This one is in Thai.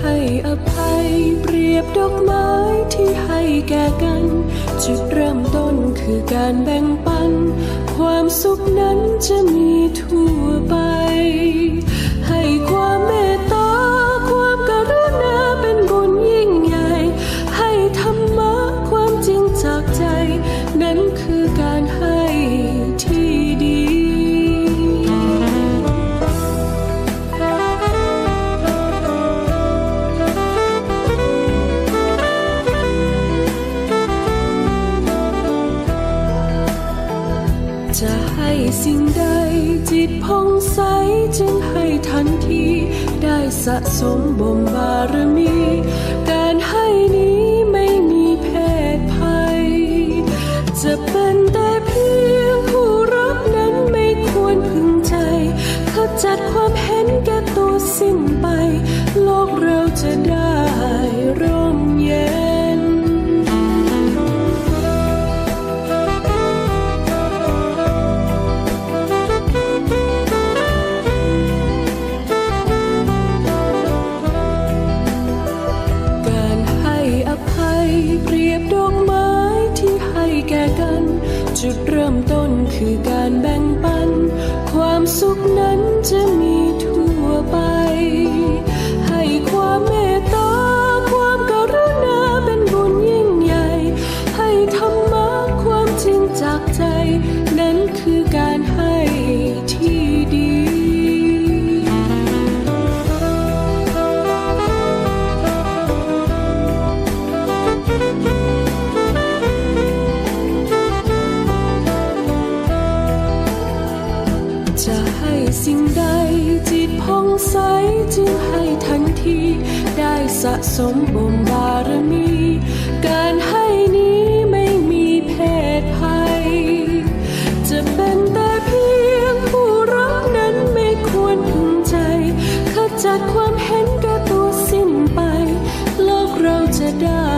ให้อภัยเปรียบดอกไม้ที่ให้แก่กัน จุดเริ่มต้นคือการแบ่งปัน ความสุขนั้นจะมีทั่วไป จะให้สิ่งใด จิตผ่องใสจึงให้ทันที ได้สะสมบ่มบารมี การให้นี้ไม่มีเพศภัย จะเป็นแต่เพียงผู้รับนั้นไม่ควรพึงใจขจัดความเห็นแก่ตัวสิ้นไป โลกเราจะได้ร่ม จุดเริ่มต้นคือการแบ่งปัน ความสุขนั้นจะมีทั่วไป ให้ความเมตตาความกรุณาเป็นบุญยิ่งใหญ่ ให้ธรรมะความจริงจากใจ นั้นคือการให้ที่ดี สิ่งใดจิตผ่องใสจึงให้ทันที ได้สะสมบ่มบารมี การให้นี้ไม่มีเพศภัย จะเป็นแต่เพียงผู้รับนั้นไม่ควรพึงใจขจัดความเห็นแก่ตัวสิ้นไป โลกเราจะได้